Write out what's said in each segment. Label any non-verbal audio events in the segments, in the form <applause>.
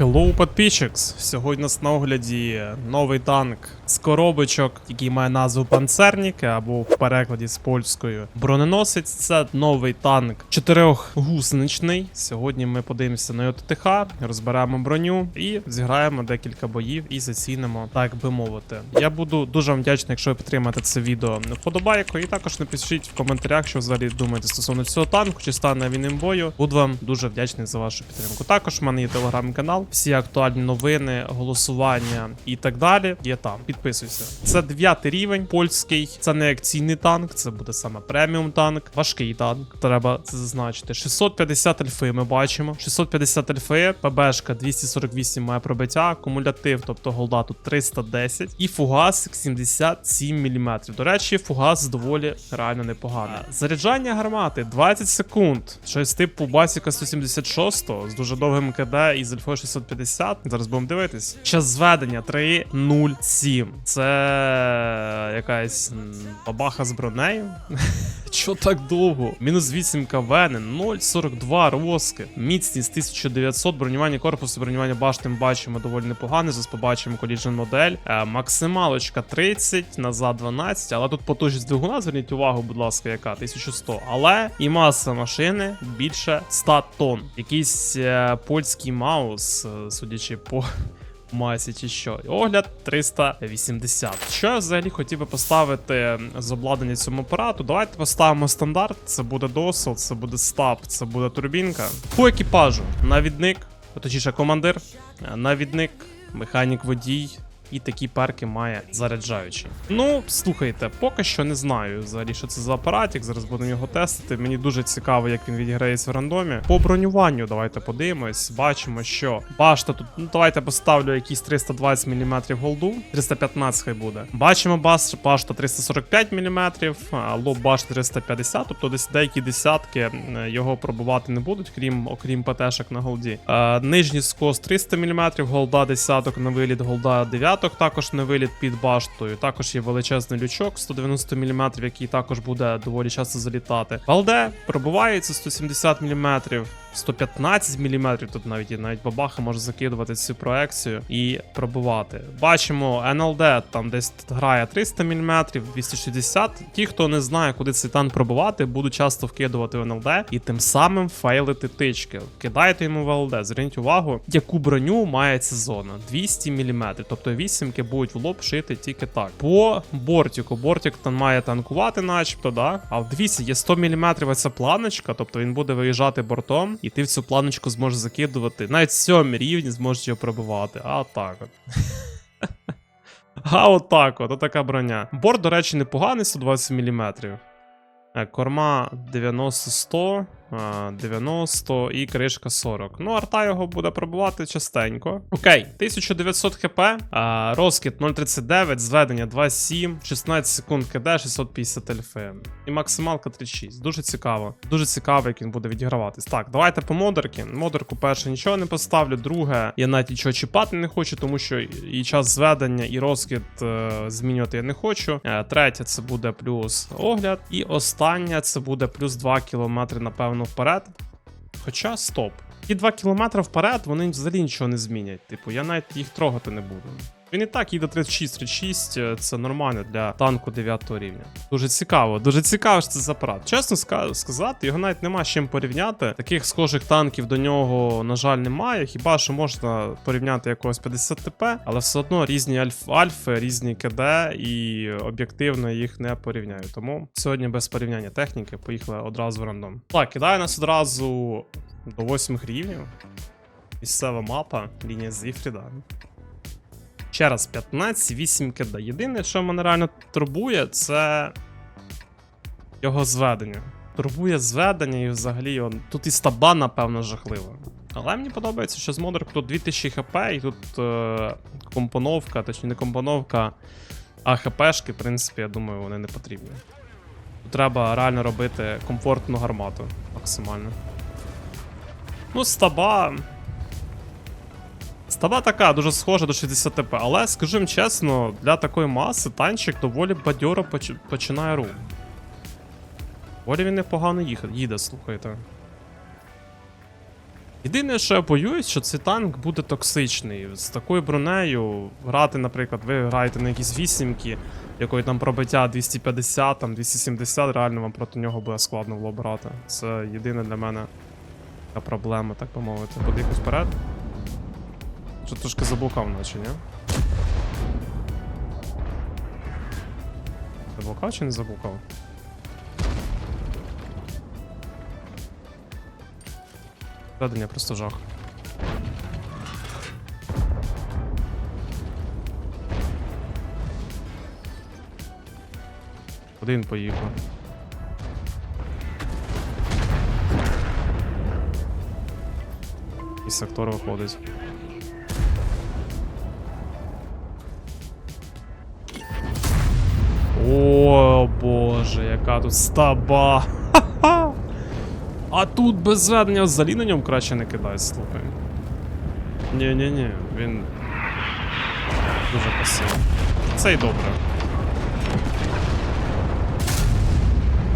Hello, подписчикс! Сьогодні на огляді новий танк з коробочок, який має назву Панцерник, або в перекладі з польською броненосець. Це новий танк чотирьохгусничний. Сьогодні ми подивимося на його ТТХ, розберемо броню і зіграємо декілька боїв і зацінимо, так би мовити. Я буду дуже вам вдячний, якщо ви підтримаєте це відео вподобайку, і також напишіть в коментарях, що взагалі думаєте стосовно цього танку, чи стане він імбою. Буду вам дуже вдячний за вашу підтримку. Також в мене є телеграм-канал, всі актуальні новини, голосування і так далі. Є там. Підписуйся. Це дев'ятий рівень польський. Це не акційний танк, це буде саме преміум танк. Важкий танк. Треба це зазначити. 650 альфи ми бачимо. 650 альфи, ПБшка 248 має пробиття, кумулятив, тобто голда тут 310. І фугас 77 мм. До речі, фугас доволі реально непоганий. Заряджання гармати 20 секунд. Щось типу Басіка 176 з дуже довгим КД і з альфою 650. Зараз будемо дивитись. Час зведення 3.07. Це якась бабаха з бронею. Чо так довго? Мінус 8 КВН, 0,42 роски. Міцність 1900, бронювання корпусу, бронювання башти ми бачимо доволі непогане. Зараз побачимо коліжен модель. Е, максималочка 30, назад 12, але тут потужність двигуна, зверніть увагу, будь ласка, яка 1100. Але і маса машини більше 100 тонн. Якийсь е, польський маус, е, судячи по масі чи що. Огляд 380. Що я взагалі хотів би поставити з обладнання цьому апарату? Давайте поставимо стандарт. Це буде досол, це буде стаб, це буде турбінка. По екіпажу навідник, точніше командир, навідник, механік водій. І такі перки має заряджаючий. Ну, слухайте, поки що не знаю взагалі, що це за апаратик. Зараз будемо його тестити. Мені дуже цікаво, як він відіграється в рандомі. По бронюванню давайте подивимось. Бачимо, що башта тут. Ну, давайте поставлю якісь 320 мм голду. 315 хай буде. Бачимо бас, башта 345 мм, лоб башти 350, тобто десь деякі десятки його пробувати не будуть, крім окрім ПТшок на голді. Е, нижній скос 300 мм, голда десяток на виліт, голда дев'яток також на виліт під баштою. Також є величезний лючок 190 мм, який також буде доволі часто залітати. Валде пробувається 170 мм. 115 мм, тут навіть є навіть бабаха може закидувати цю проекцію і пробувати. Бачимо, NLD там десь грає 300 мм, 260. Ті, хто не знає, куди цей танк пробувати, будуть часто вкидувати в NLD і тим самим фейлити тички. Кидайте йому в LD. Зверніть увагу, яку броню має ця зона. 200 мм, тобто вісімки будуть в лоб шити тільки так. По бортику, бортик там має танкувати, начебто, да? А в 200 є 100 мм ця планочка, тобто він буде виїжджати бортом, і ти в цю планочку зможеш закидувати. Навіть сьомі рівні зможеш його пробивати. А так от. <laughs> А отак от, отака броня. Борт, до речі, непоганий, 120 мм. Е, Корма 90-100, а, 90 і кришка 40. Ну, арта його буде пробувати частенько. Окей, 1900 хп, розкид 0,39, зведення 2,7, 16 секунд КД, 650 ЛФ. І максималка 36. Дуже цікаво. Дуже цікаво, як він буде відіграватись. Так, давайте по модерки. Модерку перше нічого не поставлю. Друге, я навіть нічого чіпати не хочу, тому що і час зведення, і розкид е, змінювати я не хочу. Е, третє це буде плюс огляд. І останнє це буде плюс 2 км, напевно, вперед. Хоча стоп. Ті 2 км вперед, вони взагалі нічого не змінять. Типу, я навіть їх трогати не буду. Він і так їде 36-36, е, це нормально для танку 9 рівня. Дуже цікаво, дуже цікаво, що це за апарат. Чесно ска- сказати, його навіть нема з чим порівняти. Таких схожих танків до нього, на жаль, немає. Хіба що можна порівняти якогось 50 ТП, але все одно різні альф альфи, різні КД, і об'єктивно їх не порівняю. Тому сьогодні без порівняння техніки поїхали одразу в рандом. Так, кидаю нас одразу до 8 рівнів. Місцева мапа, лінія Зіфріда. Ще раз, 15, 8 кд. Єдине, що мене реально турбує, це його зведення. Турбує зведення і взагалі його. Тут і стаба, напевно, жахлива. Але мені подобається, що з модерку тут 2000 хп, і тут е, компоновка, точніше не компоновка, а хпшки, в принципі, я думаю, вони не потрібні. Тут треба реально робити комфортну гармату максимально. Ну, стаба. Става така, дуже схожа до 60 ТП, але скажімо чесно, для такої маси танчик доволі бадьоро поч- починає рух. Доволі він непогано. Їде, слухайте. Єдине, що я боюсь, що цей танк буде токсичний. З такою бронею грати, наприклад, ви граєте на якісь вісімки, якої там пробиття 250, там 270, реально вам проти нього буде складно було брати. Це єдине для мене проблема, так би мовити. Буде якось вперед. Що трошки заблукав, наче, ні? Заблукав чи не заблукав? Ведення просто жах. Один поїхав. І сектор виходить. Яка тут стаба. А тут без зведення взагалі на ньому краще не кидай, слухай. Ні-ні-ні, він. Дуже пасивний. Це й добре.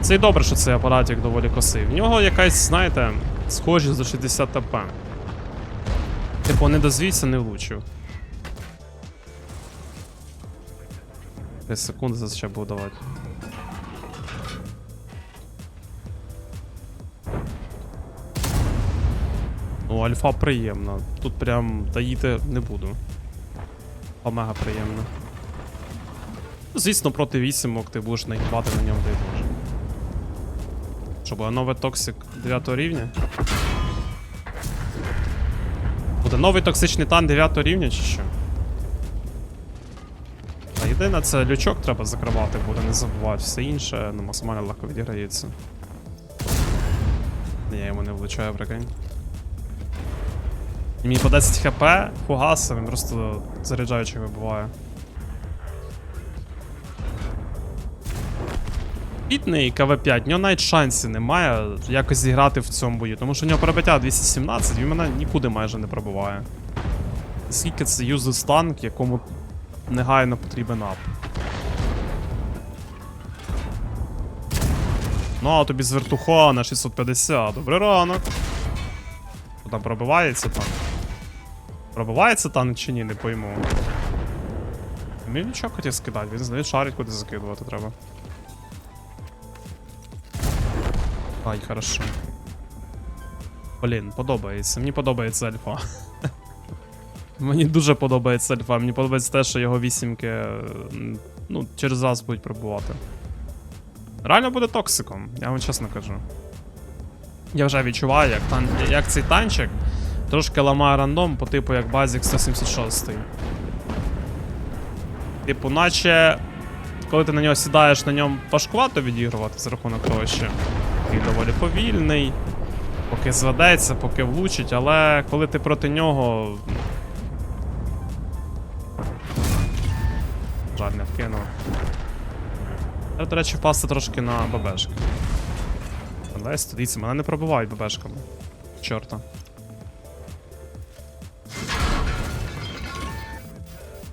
Це й добре, що цей апаратик доволі косий. В нього якась, знаєте, схожість до 60 ТП. Типу, не дозвівся, не влучив. 5 секунд за ще буду давати. Ну, альфа приємна. Тут прям таїти не буду. Омега приємно. Ну, Звісно, проти вісімок ти будеш наїбати на ньому, дай Боже. Що буде новий токсик 9 рівня? Буде новий токсичний тан 9 рівня чи що? А єдине, це лючок треба закривати, буде не забувати. Все інше ну, максимально легко відіграється. Я йому не влучаю, прикинь. Мені по 10 хп, фугаси, він просто заряджаючий вибиває. Бідний КВ5, в нього навіть шансів немає якось зіграти в цьому бою, тому що в нього пробиття 217, він мене нікуди майже не пробиває. Скільки це юзус танк, якому негайно потрібен ап. Ну, а тобі з вертуха на 650. Добрий ранок. Там пробивається танк? Пробивається танк чи ні, не пойму. Мені нічого хотів скидати, він знає шарить, куди закидувати треба. Ай, хорошо. Блін, подобається. Мені подобається альфа. <laughs> Мені дуже подобається альфа. Мені подобається те, що його вісімки ну, через раз будуть пробувати. Реально буде токсиком, я вам чесно кажу. Я вже відчуваю, як, тан... як цей танчик трошки ламає рандом по типу як Базік 176. Типу, наче. Коли ти на нього сідаєш, на ньому важкувато відігрувати за рахунок того, що він доволі повільний, поки зведеться, поки влучить, але коли ти проти нього. Жаль, не вкинув. Я, до речі, впасти трошки на ББшки. Дивіться, мене не пробивають ББшками. Чорта.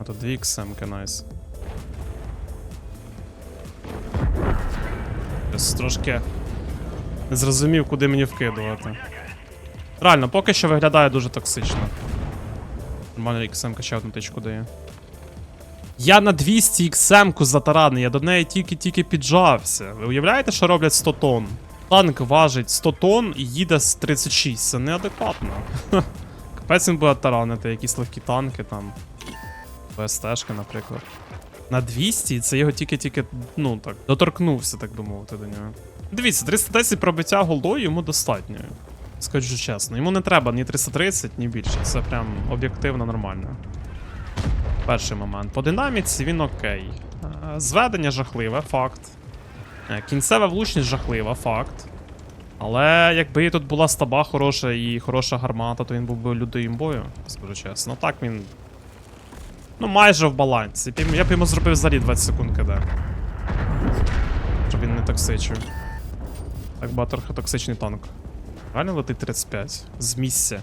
А тут дві XM-ки, найс. Ось трошки не зрозумів, куди мені вкидувати. Реально, поки що виглядає дуже токсично. Нормально XM ще одну тичку дає. Я на 200 XM-ку затараний, я до неї тільки-тільки піджався. Ви уявляєте, що роблять 100 тонн? Танк важить 100 тонн і їде з 36. Це неадекватно. <laughs> Капець він буде таранити, якісь легкі танки там. ПСТшки, наприклад. На 200 і це його тільки-тільки, ну так, доторкнувся, так би мовити, до нього. Дивіться, 310 пробиття голдою йому достатньо. Скажу чесно, йому не треба ні 330, ні більше. Це прям об'єктивно нормально. Перший момент. По динаміці він окей. Е, Зведення жахливе, факт. Е, Кінцева влучність жахлива, факт. Але якби тут була стаба хороша і хороша гармата, то він був би людою імбою, скажу чесно. Так він. Ну, майже в балансі. Я б йому зробив взагалі 20 секунд КД. Щоб він не токсичив. Так трохи токсичний танк. Реально летить 35. З місця.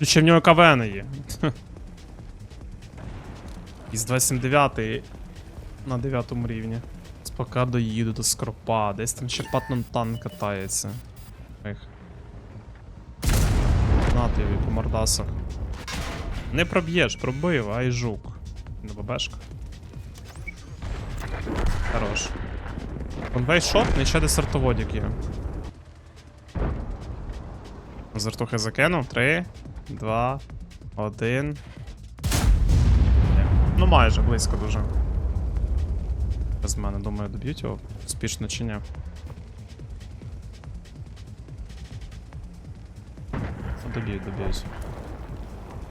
І ще в нього КВН є. <laughs> Із 279 на 9 рівні. Поки доїду до скорпа, десь там ще патном танк катається. Ех. гранатою по мордасах. Не проб'єш, пробив, ай жук. На бабешка. Хорош. Конвей не ще десертоводік є. Зартухи закинув. Три, два, один. Ну майже близько дуже. Без мене, думаю, доб'ють його успішно чи ні. Ну, Доб'ють, доб'ють.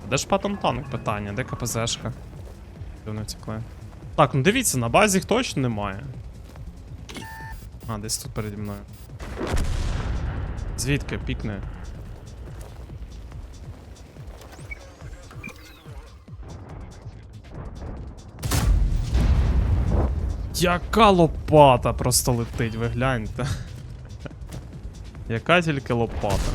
Де ж патом танк питання? Де КПЗшка? Вони втекли? Так, ну дивіться, на базі їх точно немає. А, десь тут переді мною. Звідки? Пікне. Яка лопата просто летить, ви гляньте. Яка тільки лопата.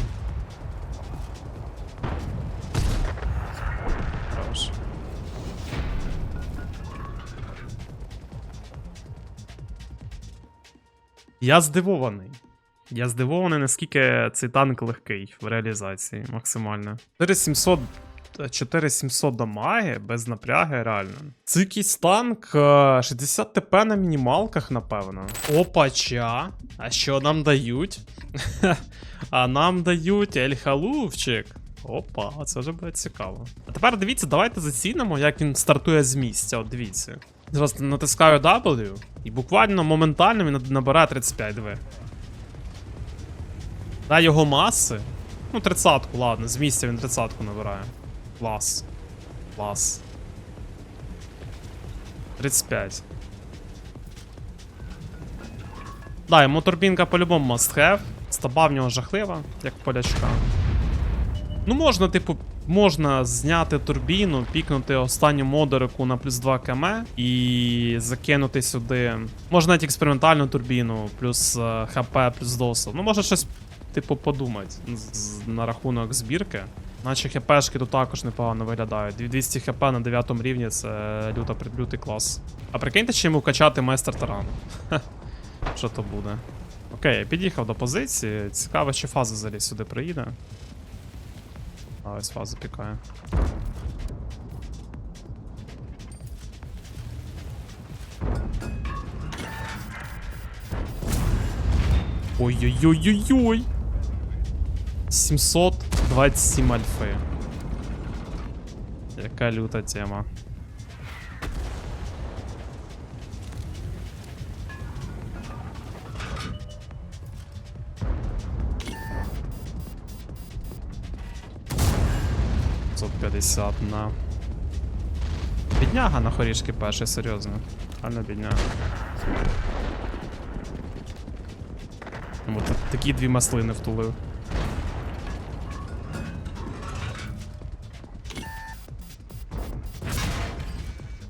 Я здивований. Я здивований, наскільки цей танк легкий в реалізації максимально. 4700 4700 дамаги без напряги, реально. Це якийсь танк е, 60 ТП на мінімалках, напевно. Опача. А що нам дають? <laughs> а нам дають Ельхалувчик. Опа, це вже буде цікаво. А тепер дивіться, давайте зацінимо, як він стартує з місця. От дивіться. Зараз натискаю W, і буквально моментально він набирає 35 диви. Да, його маси. Ну, 30-ку, ладно, з місця він 30-ку набирає. Клас. Клас. 35. Да, йому турбінка по-любому must have. Стаба в нього жахлива, як полячка. Ну, можна, типу, можна зняти турбіну, пікнути останню модерику на плюс 2 км і закинути сюди. Можна навіть експериментальну турбіну, плюс е, ХП, плюс досил. Ну, можна щось, типу, подумати на рахунок збірки. Наче хпшки тут також непогано виглядають. 200 хп на 9 рівні це люто лютий клас. А прикиньте, чи йому качати майстер таран. Що то буде? Окей, я під'їхав до позиції. Цікаво, чи фаза взагалі сюди приїде. А ось фаза пікає. Ой-ой-ой-ой-ой! 727 альфи. Яка люта тема. Сот 50 на. Бідняга на хорішки перший, серйозно. Реально бідняга. От такі дві маслини втулив.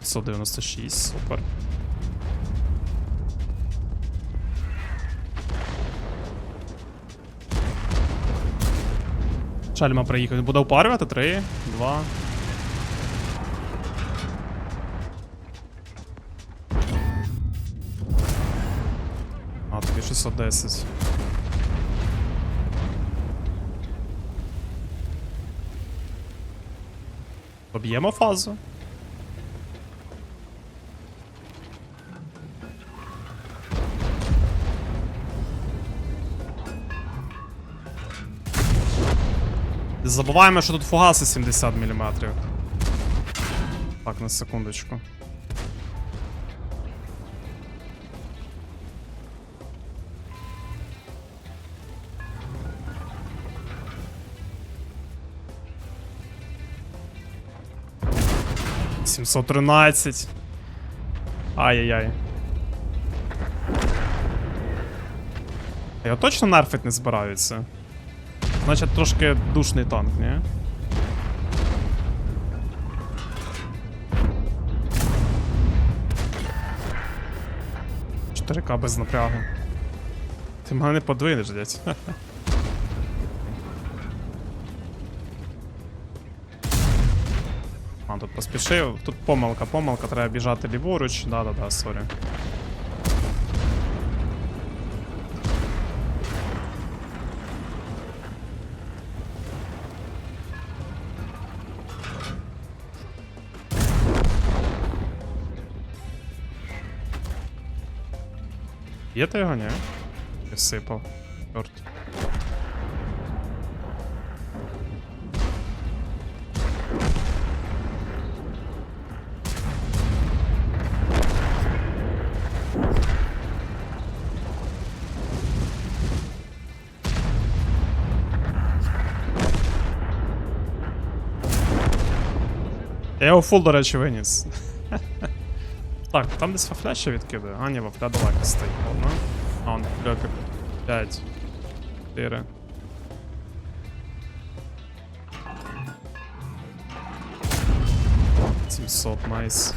Сто дев'яносто шість, супер. Шальма приїхав. Буде упарювати? Три, два. А, тобі 610. Поб'ємо фазу. Забуваємо, що тут фугаси 70 мм. Так, на секундочку. Сімсот тринадцять. Ай-яй-яй. Я точно нерфить не збираються. Значить, трошки душний танк, ні? Чотири к без напрягу. Ти мене не подвинеш, дядь. <laughs> А, тут поспішив. Тут помилка, помилка, треба біжати ліворуч. Да-да-да, сорі. Є ти його, ні? Я сипав. Чорт. Я його фул, до речі, виніс. Так, там десь вафля ще відкидає. А, ні, вафля далеко стоїть. Одна. А, он кльопік. 5. 4. Сімсот, найс.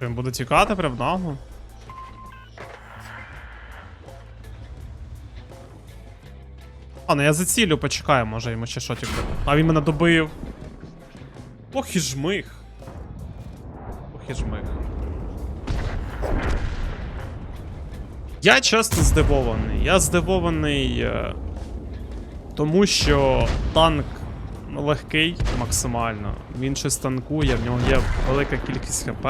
Він буде тікати прям нагло. А, ну я зацілю, почекаю, може йому ще шотик буде. А він мене добив. Ох і жмих. Ох жмих. Я часто здивований. Я здивований. е, Тому що танк легкий максимально. Він щось танкує, в нього є велика кількість хп.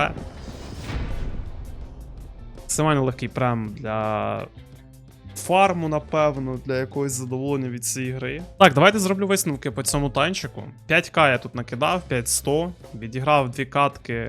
Максимально легкий прем для фарму, напевно, для якогось задоволення від цієї гри. Так, давайте зроблю висновки по цьому танчику. 5к я тут накидав, 5100, відіграв дві катки.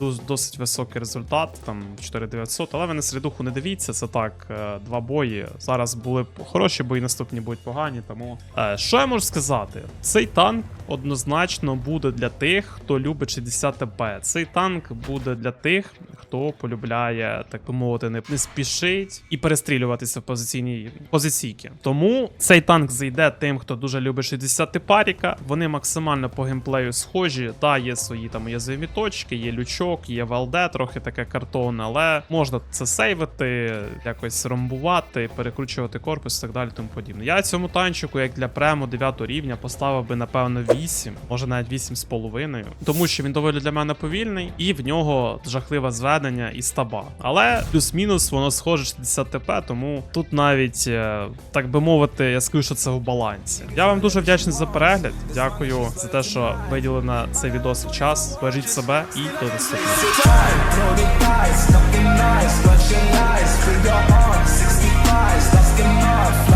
Дос- Досить високий результат, там 4900, але ви на середуху не дивіться, це так, е, два бої. Зараз були хороші бої, наступні будуть погані. Тому Е, що я можу сказати? Цей танк однозначно буде для тих, хто любить 60 ТП. Цей танк буде для тих, хто полюбляє, так би мовити, не, спішить і перестрілюватися в позиційній позиційки. Тому цей танк зайде тим, хто дуже любить 60 паріка. Вони максимально по геймплею схожі. Да, є свої там уязвимі точки, є лючок, є ВЛД, трохи таке картонне, але можна це сейвити, якось ромбувати, перекручувати корпус і так далі. Тому подібне. Я цьому танчику, як для прему 9 рівня, поставив би напевно 8, може навіть 8,5, тому що він доволі для мене повільний, і в нього жахливе зведення і стаба. Але плюс-мінус воно схоже 60 ТП, тому тут навіть, е, так би мовити, я скажу, що це в балансі. Я вам дуже вдячний за перегляд. Дякую за те, що виділили цей відос час. Бережіть себе і до наступного. Nice, nothing nice, lies, your arms, 65, dusting off.